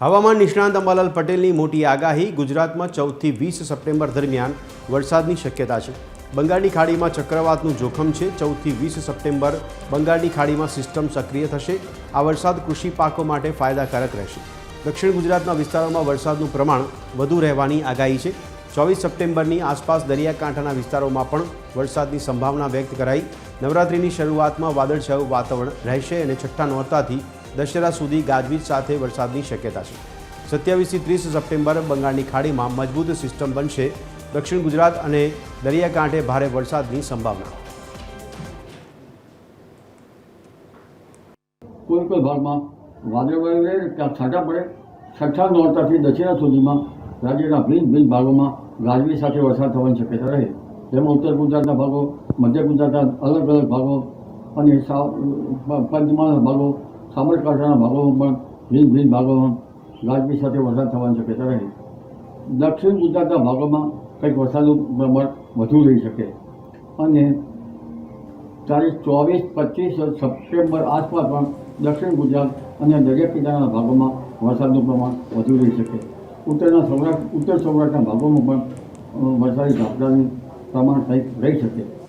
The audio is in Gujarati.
હવામાન નિષ્ણાંત અંબાલાલ પટેલની મોટી આગાહી ગુજરાતમાં ચૌદથી વીસ સપ્ટેમ્બર દરમિયાન વરસાદની શક્યતા છે. બંગાળની ખાડીમાં ચક્રવાતનું જોખમ છે. ચૌદથી વીસ સપ્ટેમ્બર બંગાળની ખાડીમાં સિસ્ટમ સક્રિય થશે. આ વરસાદ કૃષિ પાકો માટે ફાયદાકારક રહેશે. દક્ષિણ ગુજરાતના વિસ્તારોમાં વરસાદનું પ્રમાણ વધુ રહેવાની આગાહી છે. ચોવીસ સપ્ટેમ્બરની આસપાસ દરિયાકાંઠાના વિસ્તારોમાં પણ વરસાદની સંભાવના વ્યક્ત કરાઈ. નવરાત્રિની શરૂઆતમાં વાદળછાયું વાતાવરણ રહેશે અને છઠ્ઠા નોરતાથી દશેરા સુધી ગાજવીજ સાથે વરસાદની શક્યતા છે. સત્યાવીસથી ત્રીસ સપ્ટેમ્બર બંગાળની ખાડીમાં મજબૂત સિસ્ટમ બનશે. દક્ષિણ ગુજરાત અને દરિયાકાંઠે ભારે વરસાદની સંભાવના. કોઈ કોઈ ભાગમાં વાદળવાયુ રહે ત્યાં છાંટા પડે. છઠ્ઠા નોરતાથી દક્ષિણા સુધીમાં રાજ્યના ભિન્ન ભિન્ન ભાગોમાં ગાજવી સાથે વરસાદ થવાની શક્યતા રહે. જેમાં ઉત્તર ગુજરાતના ભાગો, મધ્ય ગુજરાતના અલગ અલગ ભાગો અને સાવ પંચમહાલ ભાગો સાબરકાંઠાના ભાગોમાં પણ ભિન્ન ભિન્ન ભાગોમાં ગાજવી સાથે વરસાદ થવાની શક્યતા રહે. દક્ષિણ ગુજરાતના ભાગોમાં કંઈક વરસાદનું પ્રમાણ વધુ રહી શકે. અને તારીખ ચોવીસ, પચીસ સપ્ટેમ્બર આસપાસ પણ દક્ષિણ ગુજરાત અને દરિયા કિનારાના ભાગોમાં વરસાદનું પ્રમાણ વધુ રહી શકે. ઉત્તરના સૌરાષ્ટ્ર, ઉત્તર સૌરાષ્ટ્રના ભાગોમાં પણ વરસાદી ઝાપટાનું પ્રમાણ કંઈક રહી શકે.